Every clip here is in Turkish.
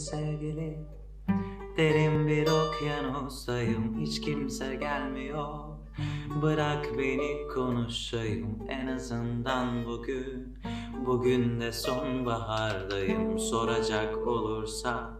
sevgili. Derin bir okyanustayım hiç kimse gelmiyor. Bırak beni konuşayım en azından bugün. Bugün de sonbahardayım soracak olursa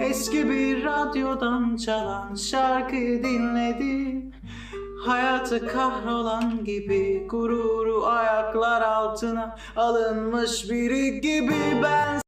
Eski bir radyodan çalan şarkıyı dinledim Hayatı kahrolan gibi Gururu ayaklar altına Alınmış biri gibi Ben